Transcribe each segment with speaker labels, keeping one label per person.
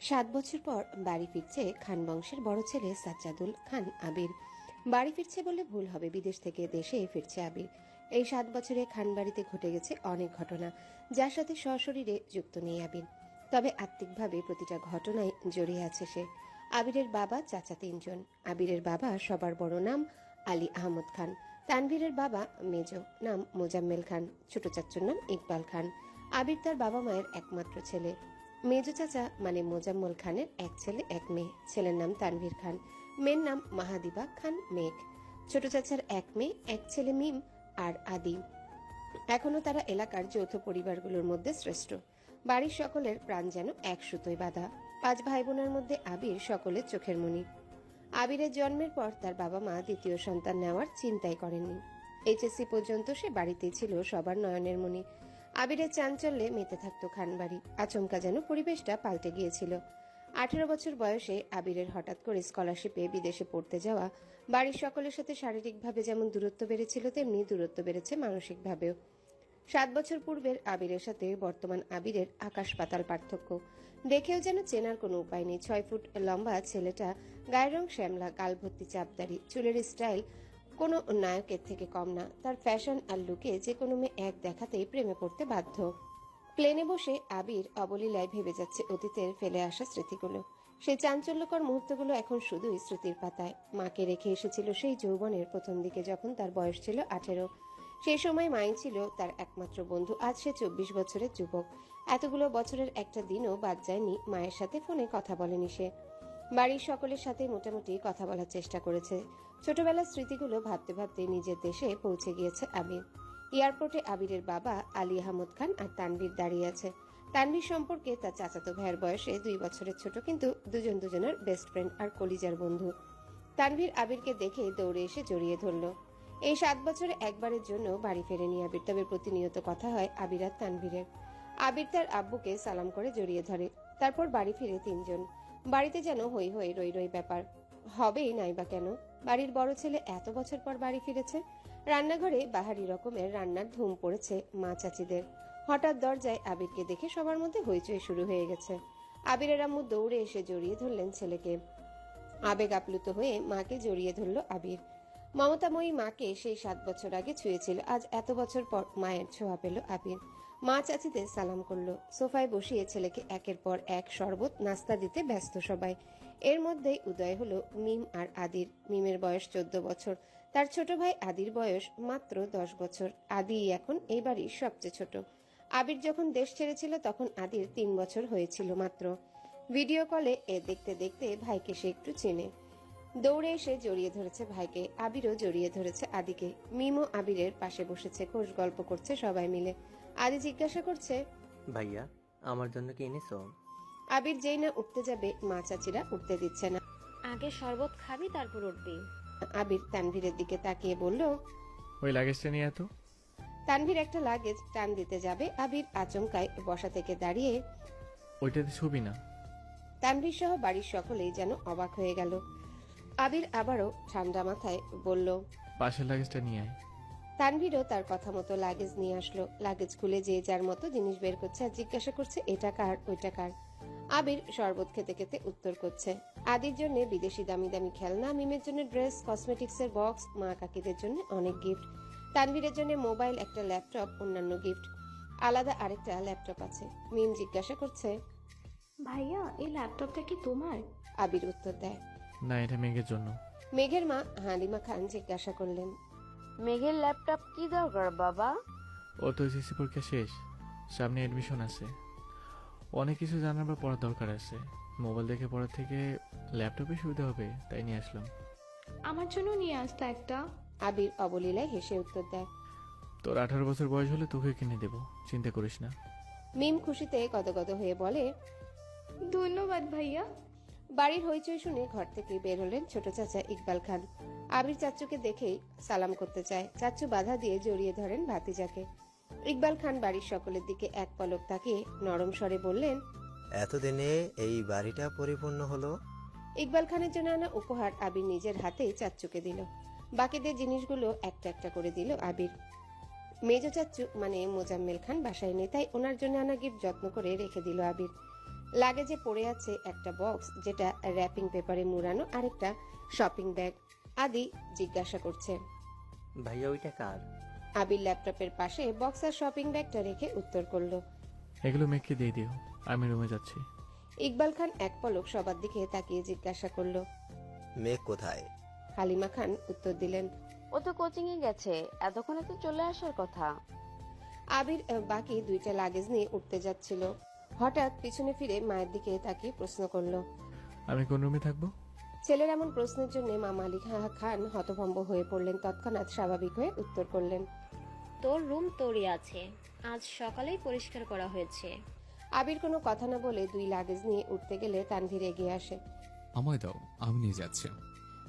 Speaker 1: সাত বছর পর বাড়ি ফিরছে খান বংশের বড় ছেলে সাজ্জাদুল খান আবির। বাড়ি ফিরছে বলে ভুল হবে, বিদেশ থেকে দেশে ফিরছে আবির। এই সাত বছরে খান বাড়িতে ঘটে গেছে অনেক ঘটনা, যার সাথে সশরীরে যুক্ত নেই আবির। তবে আত্মিকভাবে প্রতিটা ঘটনায় জড়িয়ে আছে সে। আবিরের বাবা চাচা তিনজন। আবিরের বাবা সবার বড় নাম আলী আহমদ খান। তানভীরের বাবা মেজ নাম মোজাম্মেল খান। ছোট চাচ্চুর নাম ইকবাল খান। আবির তার বাবা মায়ের একমাত্র ছেলে। মেজো চাচা মানে মোজাম্মল খানের এক ছেলে, এক মেয়ে। ছেলের নাম তানভীর খান। মেয়ের নাম মাহাদিবা খান মেঘ। ছোট চাচার এক মেয়ে, এক ছেলে মিম আর আদি। এখনও তারা এলাকার যৌথ পরিবারগুলোর মধ্যে শ্রেষ্ঠ। বাড়ির সকলের প্রাণ যেন এক সুতোয় বাঁধা। পাঁচ ভাই বোনের মধ্যে আবির সকলের চোখের মনি। আবিরের জন্মের পর তার বাবা মা দ্বিতীয় সন্তান নেওয়ার চিন্তাই করেননি। এইচএসসি পর্যন্ত সে বাড়িতেই ছিল, সবার নয়নের মণি আবিরের চাঞ্চল্যে মেতে থাকতো খানবাড়ি। আচমকা যেন পরিবেশটা পাল্টে গিয়েছিল। আঠেরো বছর বয়সে আবিরের হঠাৎ করে স্কলারশিপে বিদেশে পড়তে যাওয়া, বাড়ির সকলের সাথে শারীরিকভাবে যেমন দূরত্ব বেড়েছিল, তেমনি দূরত্ব বেড়েছে মানসিকভাবেও। সাত বছর পূর্বের আবিরের সাথে বর্তমান আবিরের আকাশ পাতাল পার্থক্য। দেখেও যেন চেনার কোনো উপায় নেই। ছয় ফুট লম্বা ছেলেটা গায়ের রং শ্যামলা গাল ভর্তি চাপদারি চুলের স্টাইল কোনো নায়কের থেকে কম না, তার ফ্যাশন আর লুকে যে কোনো মেয়ে এক দেখাতেই প্রেমে পড়তে বাধ্য। প্লেনে বসে আবির অবলীলায় ভেবে যাচ্ছে অতীতের ফেলে আসা স্মৃতিগুলো। সেই চাঞ্চল্যকর মুহূর্তগুলো এখন শুধুই স্মৃতির পাতায়। মাকে রেখে এসেছিল সেই যৌবনের প্রথম দিকে যখন তার বয়স ছিল আঠেরো। সেই সময় মাই ছিল তার একমাত্র বন্ধু, আজ সে চব্বিশ বছরের যুবক। এতগুলো বছরের একটা দিনও বাদ যায়নি মায়ের সাথে ফোনে কথা বলেনি সে। বাড়ির সকলের সাথে মোটামুটি কথা বলার চেষ্টা করেছে। ছোটবেলার স্মৃতিগুলো ভাবতে ভাবতে নিজের দেশে পৌঁছে গিয়েছে আবির। এয়ারপোর্টে আবিরের বাবা আলী আহমদ খান আর তানভীর দাঁড়িয়ে আছে। তানভীর সম্পর্কে তার চাচাতো ভাইয়ের বয়সে দুই বছরের ছোট কিন্তু দুজন দুজনের বেস্ট ফ্রেন্ড আর কলিজার বন্ধু। তানভীর আবিরকে দেখে দৌড়ে এসে জড়িয়ে ধরলো। এই সাত বছরে একবারের জন্য বাড়ি ফেরেনি আবির, তবে প্রতিনিয়ত কথা হয় আবির আর তানভীরের। আবির তার আব্বুকে সালাম করে জড়িয়ে ধরে। তারপর বাড়ি ফিরে তিনজন। বাড়িতে যেন হই হই রই রই ব্যাপার। হবেই নাই বা কেন? বাড়ির বড় ছেলে এত বছর পর বাড়ি ফিরেছে। রান্নাঘরে বাহারি রকমের রান্নার ধুম পড়েছে মা চাচিদের। হঠাৎ দরজায় আবিরকে দেখে সবার মধ্যে হইচই শুরু হয়ে গেছে। আবিরের আম্মু দৌড়ে এসে জড়িয়ে ধরলেন ছেলেকে। আবেগ আপ্লুত হয়ে মাকে জড়িয়ে ধরল আবির। মমতাময়ী মাকে সেই সাত বছর আগে ছুঁয়েছিল, আজ এত বছর পর মায়ের ছোঁয়া পেল আবির। মা চাচিতে সালাম করল। সোফায় বসিয়ে ছেলেকে একের পর এক শরবত, নাস্তা দিতে ব্যস্ত সবাই। এর মধ্যেই উদয় হলো মিম আর আদির। মিমের বয়স চোদ্দ বছর। তার ছোট ভাই আদির বয়স মাত্র দশ বছর। আদি এখন এই বাড়ির সবচেয়ে ছোট। আবির যখন দেশ ছেড়েছিল, তখন আদির তিন বছর হয়েছিল মাত্র। ভিডিও কলে এ দেখতে দেখতে ভাইকে সে একটু চেনে। দৌড়ে এসে জড়িয়ে ধরেছে ভাইকে আবিরও জড়িয়ে ধরেছে আদিকে। মিমও আবিরের পাশে বসেছে খোশ গল্প করছে সবাই মিলে। আদি জিজ্ঞাসা করছে
Speaker 2: ভাইয়া আমার জন্য কি এনেছো?
Speaker 1: আবির যেই না উঠতে যাবে মা চাচিরা উঠতে দিচ্ছে না।
Speaker 3: আগে শরবত খাবি তারপর উঠবি।
Speaker 1: আবির তানভীরের দিকে তাকিয়ে বলল
Speaker 4: ওই লাগেজটা নিয়ে এত?
Speaker 1: তানভীর একটা লাগেজ টান দিতে যাবে আবির আচমকায় বসা থেকে দাঁড়িয়ে
Speaker 4: ওইটাতে ছবি না?
Speaker 1: তানভীর সহ বাড়ির সকলেই যেন অবাক হয়ে গেল। আবির আবারও ঠান্ডা মাথায় বলল
Speaker 4: পাশের লাগেজটা নিয়ে আয়।
Speaker 1: তানভীরও তার কথা মতো লাগেজ নিয়ে আসলো। লাগেজ খুলে যে যার মতো জিনিস বের করছে আর জিজ্ঞাসা করছে এটা কার? ওইটা কার? আবির শরবত খেতে খেতে উত্তর করছে আদির জন্য বিদেশি দামি দামি খেলনা মিমের জন্য ড্রেস কসমেটিক্স এর বক্স মা কাকিদের জন্য অনেক গিফট তানভীরের জন্য মোবাইল একটা ল্যাপটপ অন্যান্য গিফট। আলাদা আরেকটা ল্যাপটপ আছে। মিম জিজ্ঞাসা করছে
Speaker 3: ভাইয়া এই ল্যাপটপটা কি তোমার?
Speaker 1: আবির উত্তর দেয়
Speaker 4: না এটা মেঘের জন্য।
Speaker 1: মেঘের মা হালিমা খান জিজ্ঞাসা করলেন
Speaker 5: মেঘের ল্যাপটপ কি দরকার বাবা?
Speaker 4: ও তো এসএসসি পরীক্ষা শেষ সামনে এডমিশন আছে। অনেক কিছু জানার বা পড়ার দরকার আছে। মোবাইল দেখে পড়ার থেকে ল্যাপটপে সুবিধা হবে তাই নিয়ে আসলাম।
Speaker 3: আমার জন্য নিয়ে আসতে একটা।
Speaker 1: আবির অবলীলায় হেসে উত্তর দেয়
Speaker 4: তোর আঠারো বছর বয়স হলে তোকে কিনে দেবো চিন্তা করিস না।
Speaker 1: মিম খুশিতে গদগদ হয়ে বলে
Speaker 3: ধন্যবাদ ভাইয়া।
Speaker 1: বাড়ির হইচই শুনে ঘর থেকে বের হলেন ছোট চাচা ইকবাল খান। আবির চাচুকে দেখেই সালাম করতে চায়। চাচু বাধা দিয়ে জড়িয়ে ধরেন ভাতিজাকে। ইকবাল খান বাড়ির সকলের দিকে এক পলক তাকিয়ে নরম স্বরে বললেন
Speaker 2: এতদিনে এই বাড়িটা পরিপূর্ণ হলো?
Speaker 1: ইকবাল খানের জন্য আনা উপহার আবির নিজের হাতে চাচ্চুকে দিল। বাকিদের জিনিসগুলো একটা একটা করে দিল আবির। মেজো চাচ্চু মানে মোজাম্মেল খান বাসায় নেই তাই ওনার জন্য আনা গিফট যত্ন করে রেখে দিল আবির। লাগেজে পড়ে আছে একটা বক্স যেটা র্যাপিং পেপারে মুড়ানো আরেকটা শপিং ব্যাগ। আদি জিজ্ঞাসা করছে
Speaker 2: ভাইয়া ওইটা কার?
Speaker 1: আবির ল্যাপটপের পাশে বক্স আর শপিং ব্যাগটা রেখে উত্তর করল
Speaker 4: এগুলো মেঘকে দিয়ে দিও আমি রুমে যাচ্ছি।
Speaker 1: ইকবাল খান এক পলক সবার দিকে তাকিয়ে জিজ্ঞাসা করল
Speaker 2: মেঘ কোথায়?
Speaker 1: হালিমা খান উত্তর দিলেন
Speaker 5: ও তো কোচিং এ গেছে এতক্ষণে তো চলে আসার কথা।
Speaker 1: আবির আহ, বাকি দুইটা লাগেজ নিয়ে উঠতে যাচ্ছিল। হঠাৎ পিছনে ফিরে মায়ের দিকে তাকিয়ে প্রশ্ন করল
Speaker 4: আমি কোন রুমে থাকব?
Speaker 1: ছেলের এমন প্রশ্নের জন্য মামা আলী খান হতভম্ব হয়ে পড়লেন তৎক্ষণাৎ স্বাভাবিক হয়ে উত্তর করলেন
Speaker 6: তোর রুম তোরই আছে আজ সকালেই পরিষ্কার করা হয়েছে।
Speaker 1: আবির কোনো কথা না বলে দুই লাগেজ নিয়ে উঠতে গেলে তানভীর এগিয়ে আসে।
Speaker 7: আমায় দাও আমি নিয়ে যাচ্ছি।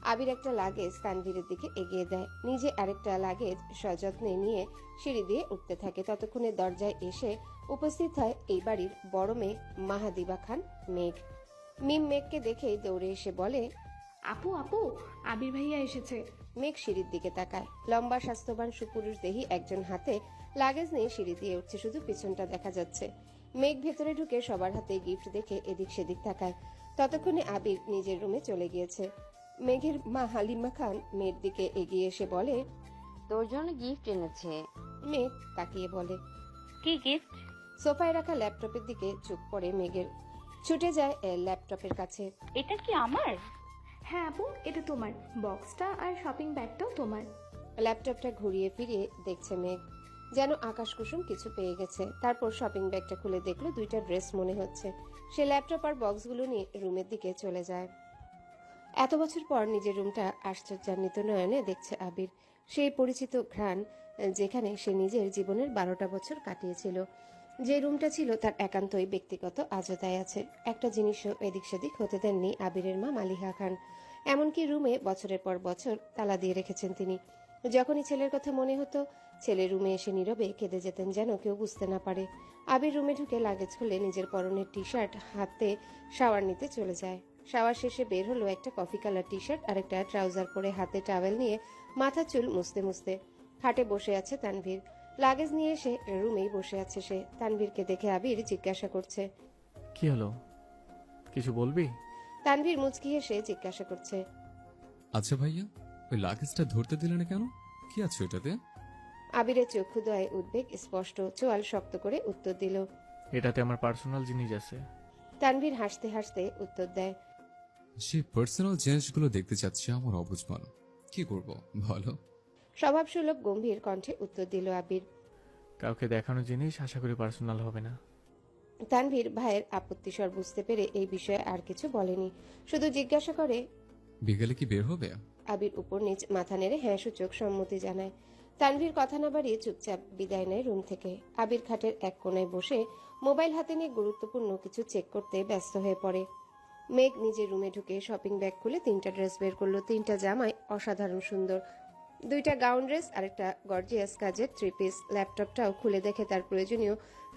Speaker 1: আবির একটা লাগেজ তানভীরের দিকে এগিয়ে দেয়। নিজে আরেকটা লাগেজ সযত্নে নিয়ে সিঁড়ি দিয়ে উঠতে থাকে। ততক্ষণে দরজায় এসে উপস্থিত হয় এই বাড়ির বড় মেয়ে মাহাদিবা খান মেঘ। মিম মেঘকে দেখেই দৌড়ে এসে বলে
Speaker 3: আপু আপু আবির ভাইয়া এসেছে।
Speaker 1: মেঘ সিঁড়ির দিকে তাকায়। লম্বা স্বাস্থ্যবান সুপুরুষ দেহি একজন হাতে লাগেজ নিয়ে সিঁড়ি দিয়ে উঠছে। শুধু পিছনটা দেখা যাচ্ছে। মেঘ ভেতরে ঢুকে সবার হাতে গিফট দেখে এদিক সেদিক তাকায়। ততক্ষণে আবির নিজের রুমে চলে গিয়েছে। মেঘের মা হালিমা খান মেয়ের দিকে এগিয়ে এসে বলে
Speaker 5: তোর জন্য গিফট এনেছে।
Speaker 1: মেঘ তাকিয়ে বলে
Speaker 6: কি গিফট
Speaker 1: সোফায় রাখা ল্যাপটপের দিকে চুপ পড়ে মেঘের ছুটে যায় এ, ল্যাপটপের কাছে।
Speaker 6: এটা কি আমার?
Speaker 3: হ্যাঁ আপু এটা তোমার। বক্সটা আর শপিং ব্যাগটাও তোমার।
Speaker 1: ল্যাপটপটা ঘুরিয়ে ফিরিয়ে দেখছে মেঘ যেন আকাশ কুসুম কিছু পেয়ে গেছে। তারপর শপিং ব্যাগটা খুলে দেখল দুইটা ড্রেস মনে হচ্ছে। সে ল্যাপটপ আর বক্সগুলো নিয়ে রুমের দিকে চলে যায়। এত বছর পর নিজের রুমটা আশ্চর্যান্বিত নয়নে দেখছে আবির। সেই পরিচিত ঘ্রাণ, যেখানে সে নিজের জীবনের বারোটা বছর কাটিয়েছিল। যে রুমটা ছিল তার একান্তই ব্যক্তিগত আজতায় আছে। একটা জিনিসও এদিক সেদিক হতে দেননি আবিরের মা মালিহা খান। এমনকি রুমে বছরের পর বছর তালা দিয়ে রেখেছেন তিনি। যখনই ছেলের কথা মনে হতো, ছেলে রুমে এসে নীরবে কেঁদে যেতেন যেন কেউ বুঝতে না পারে। আবির রুমে ঢুকে লাগেজ খুলে নিজের পরনের টি শার্ট হাতে শাওয়ার নিতে চলে যায়। শাওয়ার শেষে বের হলো একটা কফি কালার টি শার্ট আর একটা ট্রাউজার পরে হাতে টাওয়েল নিয়ে মাথা চুল মুছতে মুছতে। খাটে বসে আছে তানভীর। লাগেজ নিয়ে এসে রুমেই বসে আছে সে। তানভীরকে দেখে আবির জিজ্ঞাসা করছে।
Speaker 4: কি হলো? কিছু বলবি?
Speaker 1: তানভীর মুচকি এসে জিজ্ঞাসা করছে।
Speaker 7: আচ্ছা ভাইয়া ওই লাগেজটা ধরতে দিলে না কেন? কি আছে ওটাতে
Speaker 1: আবিরের চক্ষুদয়ে উদ্বেগ স্পষ্ট চোয়াল শক্ত করে উত্তর দিল।
Speaker 4: এটাতে আমার পার্সোনাল জিনিস আছে।
Speaker 1: তানভীর হাসতে হাসতে উত্তর দেয়।
Speaker 7: সেই পার্সোনাল জিনিসগুলো দেখতে চাচ্ছি আমার অবুঝ মন কি করব বলো?
Speaker 1: স্বভাবসুলভ গম্ভীর কণ্ঠে উত্তর দিল আবির।
Speaker 4: কাউকে দেখানো জিনিস আশা করি পার্সোনাল হবে না।
Speaker 1: তানভীর ভাইয়ের আপত্তিস্বর বুঝতে পেরে এই বিষয়ে আর কিছু বলেনি। শুধু জিজ্ঞাসা করে
Speaker 7: বিকেলে কি বের হবে?
Speaker 1: আবির উপর নিচ মাথা নেড়ে হ্যাঁ সূচক সম্মতি জানায়। তানভীর কথা না বাড়িয়ে চুপচাপ বিদায় নেয় রুম থেকে। আবির খাটের এক কোণায় বসে মোবাইল হাতে নিয়ে গুরুত্বপূর্ণ কিছু চেক করতে ব্যস্ত হয়ে পড়ে। মেঘ নিজের রুমে ঢুকে শপিং ব্যাগ খুলে তিনটা ড্রেস বের করল। তিনটা জামাই অসাধারণ সুন্দর। দুইটা গাউন ড্রেস আর একটা গর্জিয়াস কাজের থ্রি পিস ল্যাপটপটাও খুলে দেখে তার প্রয়োজনীয়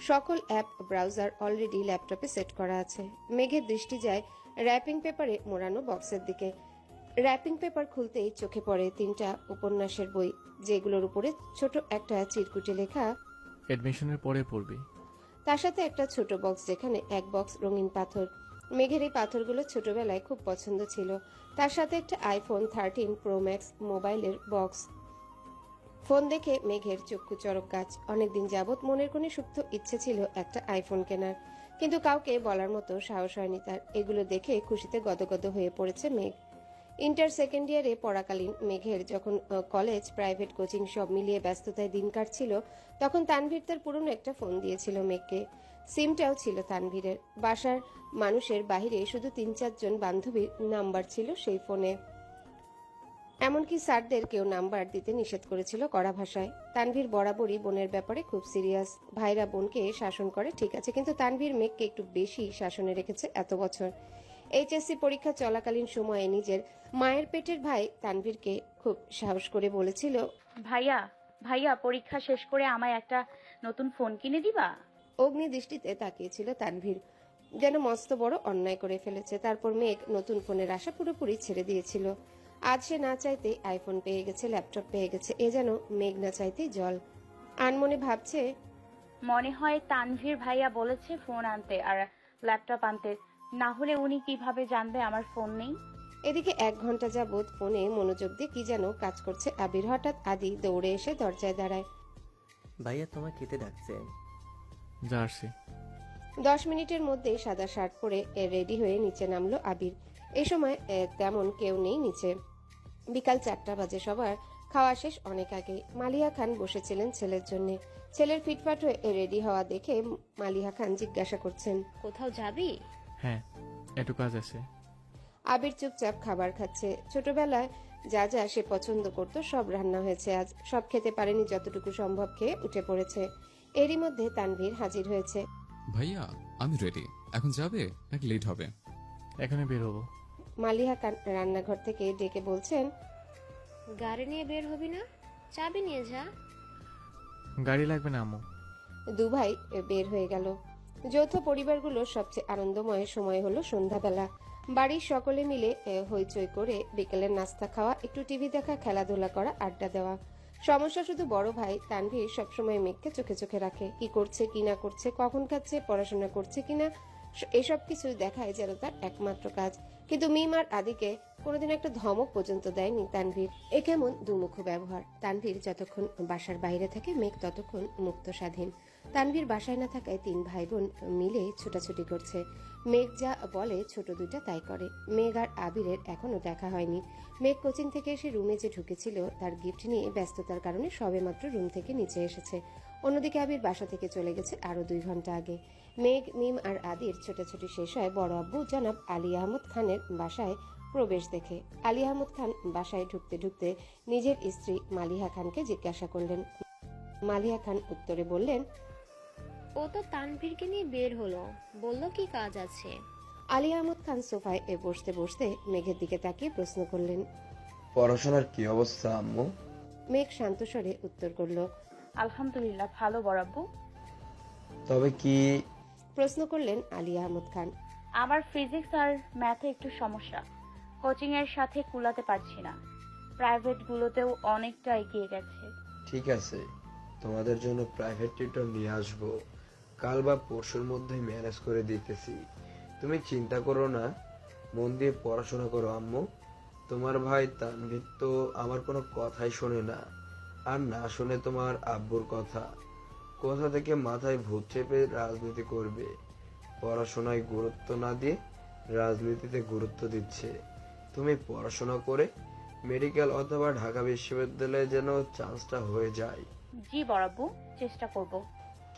Speaker 1: সকল অ্যাপ ব্রাউজার অলরেডি ল্যাপটপে সেট করা আছে। মেঘের দৃষ্টি যায় র্যাপিং পেপারে মোড়ানো বক্সের দিকে। র্যাপিং পেপার খুলতেই চোখে পড়ে তিনটা উপন্যাসের বই যেগুলোর উপরে ছোট একটা চিরকুটে লেখা
Speaker 4: এডমিশনের পরে পড়বি।
Speaker 1: তার সাথে একটা ছোট বক্স যেখানে এক বক্স রঙিন পাথর। মেঘের এই পাথরগুলো ছোটবেলায় খুব পছন্দ ছিল। তার সাথে একটা আইফোন থার্টিন প্রো ম্যাক্স মোবাইলের বক্স ফোন দেখে মেঘের চক্ষু চরক গাছ অনেকদিন যাবৎ মনের কোণে সুপ্ত ইচ্ছে ছিল একটা আইফোন কেনার। কিন্তু কাউকে বলার মতো সাহস হয়নি তার। এগুলো দেখে খুশিতে গদগদ হয়ে পড়েছে মেঘ। ইন্টার সেকেন্ড ইয়ারে পড়াকালীন মেঘের যখন কলেজ প্রাইভেট কোচিং সব মিলিয়ে ব্যস্ততায় দিন কাটছিল, তখন তানভীর তার পুরনো একটা ফোন দিয়েছিল মেঘকে। সিমটাও ছিল তানভীরের। বাসার মানুষের বাহিরে শুধু তিন চারজন বান্ধবীর নাম্বার ছিল সেই ফোনে। এমনকি স্যারদের কেউ নাম্বার দিতে নিষেধ করেছিল কড়া ভাষায়। তানভীর বরাবরই বোনের ব্যাপারে খুব সিরিয়াস। ভাইরা বোনকে শাসন করে ঠিক আছে কিন্তু তানভীর মেঘকে একটু বেশি শাসনে রেখেছে এত বছর। এইচএসসি পরীক্ষা চলাকালীন সময়ে নিজের মায়ের পেটের ভাই তানভীরকে খুব সাহস করে বলেছিল
Speaker 8: ভাইয়া ভাইয়া পরীক্ষা শেষ করে আমায় একটা নতুন ফোন কিনে দিবা?
Speaker 1: অগ্নি দৃষ্টিতে তাকিয়েছিল তানভীর। যেন মস্ত বড় অন্যায় করে ফেলেছে। তারপর মেঘ নতুন ফোনের আশা পুরোপুরি ছেড়ে দিয়েছিল। আজ সে না চাইতে আইফোন পেয়ে গেছে ল্যাপটপ পেয়ে গেছে। এ যেন মেঘ না চাইতে জল। আনমনে ভাবছে
Speaker 8: মনে হয় তানভীর ভাইয়া বলেছে ফোন আনতে আর ল্যাপটপ আনতে। না হলে উনি কীভাবে জানবে আমার ফোন নেই?
Speaker 1: এদিকে এক ঘণ্টা যাবৎ ফোনে মনোযোগ দিয়ে কি যেন কাজ করছে আবির। হঠাৎ আদি দৌড়ে এসে দরজায় দাঁড়ায়।
Speaker 2: ভাইয়া তোমায় খেতে ডাকছে।
Speaker 4: যা আসছি।
Speaker 1: দশ মিনিটের মধ্যে সাদা শার্ট পরে রেডি হয়ে নিচে নামলো আবির। এই সময় তেমন কেউ নেই নিচে। বিকাল চারটা বাজে সবার। খাওয়া শেষ অনেক আগে মালিয়া খান বসেছিলেন ছেলের জন্য। ছেলের ফিটফাট হয়ে রেডি হওয়া দেখে মালিয়া খান জিজ্ঞাসা করছেন
Speaker 6: কোথাও যাবি?
Speaker 4: হ্যাঁ একটু কাজ আছে।
Speaker 1: আবির চুপচাপ খাবার খাচ্ছে। ছোটবেলায় যা যা সে পছন্দ করত সব রান্না হয়েছে। আজ সব খেতে পারেনি যতটুকু সম্ভব খেয়ে উঠে পড়েছে। এরই মধ্যে তানভীর হাজির হয়েছে।
Speaker 7: ভাইয়া আমি রেডি এখন যাবে নাকি লেট হবে?
Speaker 4: এখনই বের হব।
Speaker 1: মালিহা রান্নাঘর থেকে ডেকে বলছেন
Speaker 6: গাড়ি নিয়ে বের হবি না? চাবি নিয়ে যা।
Speaker 4: গাড়ি লাগবে না আম্মু।
Speaker 1: দু ভাই বের হয়ে গেল। যৌথ পরিবারগুলোর সবচেয়ে আনন্দময় সময় হলো সন্ধ্যাবেলা। বাড়ির সকলে মিলে এ, হইচই করে বিকেলের নাস্তা খাওয়া একটু টিভি দেখা খেলাধুলা করা আড্ডা দেওয়া। সমস্যা শুধু বড় ভাই, তানভীর সবসময় মেঘকে চোখে চোখে রাখে। কি করছে, কি না করছে, কখন খাচ্ছে, পড়াশোনা করছে কিনা এসব কিছু দেখায় যেন তার একমাত্র কাজ। কিন্তু মিম আর আদিকে কোনোদিন একটা ধমক পর্যন্ত দেয়নি তানভীর। এ কেমন দুমুখ ব্যবহার। তানভীর যতক্ষণ বাসার বাইরে থাকে, মেঘ ততক্ষণ মুক্ত স্বাধীন। তানভীর বাসায় না থাকায় তিন ভাই বোন মিলে ছোটাছুটি করছে। মেঘ যা বলে, ছোট দুইটা তাই করে। মেঘ আর আবিরের এখনও দেখা হয়নি। মেঘ কোচিং থেকে এসে রুমে যে ঢুকেছিল, তার গিফট নিয়ে ব্যস্ততার কারণে সবেমাত্র রুম থেকে নিচে এসেছে। অন্যদিকে আবির বাসা থেকে চলে গেছে আরও দুই ঘণ্টা আগে। মেঘ, মিম আর আদির ছোটাছুটি শেষ হয় বড় আব্বু জনাব আলী আহমদ খানের বাসায় প্রবেশ দেখে। আলী আহমদ খান বাসায় ঢুকতে ঢুকতে নিজের স্ত্রী মালিহা খানকে জিজ্ঞাসা করলেন। মালিহা খান উত্তরে বললেন
Speaker 6: ও তো তানভীরকে নিয়ে বের হলো। বলল কি কাজ আছে?
Speaker 1: আলী আহমদ খান সোফায় এ বসতে বসতে মেঘের দিকে তাকিয়ে প্রশ্ন করলেন
Speaker 9: পড়াশোনার কি অবস্থা আম্মু?
Speaker 1: মেঘ শান্ত স্বরে উত্তর করল
Speaker 8: আলহামদুলিল্লাহ ভালো বরাব্বু
Speaker 9: তবে কি
Speaker 1: প্রশ্ন করলেন আলী আহমদ খান
Speaker 8: আমার ফিজিক্স আর ম্যাথে একটু সমস্যা। কোচিং এর সাথে কুলাতে পারছি না। প্রাইভেট গুলোতেও অনেকটা এগিয়ে গেছে।
Speaker 9: ঠিক আছে তোমাদের জন্য প্রাইভেট টিউটর নিয়ে আসব। কাল বা পরশুর মধ্যেই ম্যানেজ করে দিতেছি। তুমি চিন্তা করো না, মন দিয়ে পড়াশোনা করো, আম্মু। তোমার ভাই তানভীর তো আমার কোনো কথাই শোনে না, আর না শুনে তোমার আব্বুর কথা। কোথা থেকে মাথায় ভূত চেপে রাজনীতি করবে। পড়াশোনায় গুরুত্ব না দিয়ে রাজনীতিতে গুরুত্ব দিচ্ছে। তুমি পড়াশোনা করে মেডিকেল অথবা ঢাকা বিশ্ববিদ্যালয়ে যেন চান্সটা হয়ে যায়।
Speaker 8: জি বরাব্বু চেষ্টা করব।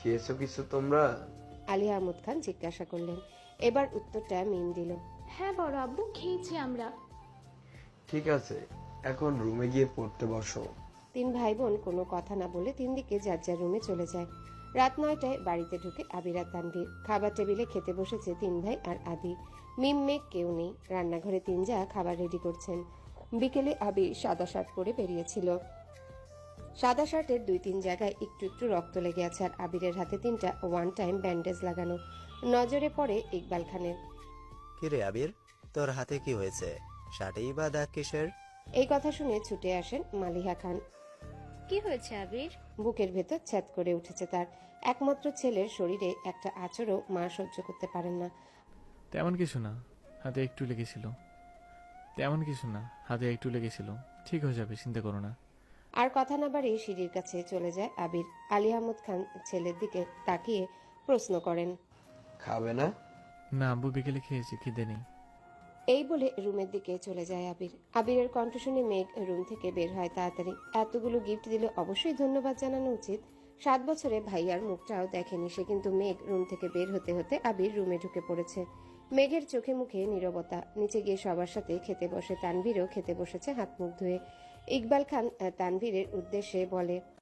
Speaker 9: খেয়েছো কিছু তোমরা?
Speaker 1: আলী আহমদ খান জিজ্ঞাসা করলেন। এবার উত্তরটা মিম দিল।
Speaker 3: হ্যাঁ বড় আব্বু খেয়েছি আমরা।
Speaker 9: ঠিক আছে এখন রুমে গিয়ে পড়তে বসো।
Speaker 1: তিন ভাই বোন কোনো কথা না বলে তিন দিকে যার যার রুমে চলে যায়। রাত নয়টায় বাড়িতে ঢুকে আবিরা তানভীর। খাবার টেবিলে খেতে বসেছে তিন ভাই আর আদি। মিম মেঘ কেউ নেই। রান্নাঘরে তিন যা খাবার রেডি করছেন। বিকেলে আবির সাদা শার্ট পরে বেরিয়েছিল। সাদা শার্টের দুই তিন জায়গায় একটু একটু রক্ত লেগে আছে আর আবিরের হাতে তিনটা ওয়ান টাইম ব্যান্ডেজ লাগানো। নজরে পড়ে ইকবাল খানের।
Speaker 2: কিরে আবির তোর হাতে কি হয়েছে? শার্টেই বা দাগ কিসের?
Speaker 1: এই কথা শুনে ছুটে আসেন মালিহা খান।
Speaker 6: কি হয়েছে আবির?
Speaker 1: বুকের ভেতর ছ্যাদ করে উঠেছে তার। একমাত্র ছেলের শরীরে একটা আচরও মা সহ্য করতে পারেন না।
Speaker 4: তেমন কিছু না হাতে একটু লেগেছিল। তেমন কিছু না হাতে একটু লেগেছিল। ঠিক হয়ে যাবে চিন্তা করো না।
Speaker 1: আর কথা না বাড়িয়ে সিঁড়ির কাছে চলে যায় আবির। আলী আহমদ খান ছেলের দিকে তাকিয়ে প্রশ্ন করেন
Speaker 9: খাবে না?
Speaker 4: না আব্বু বিকেলে খেয়েছি খিদে নেই।
Speaker 1: এই বলে রুমের দিকে চলে যায় আবির। আবিরের কণ্ঠ শুনে মেঘ রুম থেকে বের হয় তাড়াতাড়ি। এতগুলো গিফট দিলে অবশ্যই ধন্যবাদ জানানো উচিত। সাত বছরে ভাইয়ার মুখটাও দেখেনি সে কিন্তু মেঘ রুম থেকে বের হতে হতে আবির রুমে ঢুকে পড়েছে। মেঘের চোখে মুখে নীরবতা। নিচে গিয়ে সবার সাথে খেতে বসে তানভীরও খেতে বসেছে হাত মুখ ধুয়ে। ইকবাল খান তানভীরের উদ্দেশ্যে বলে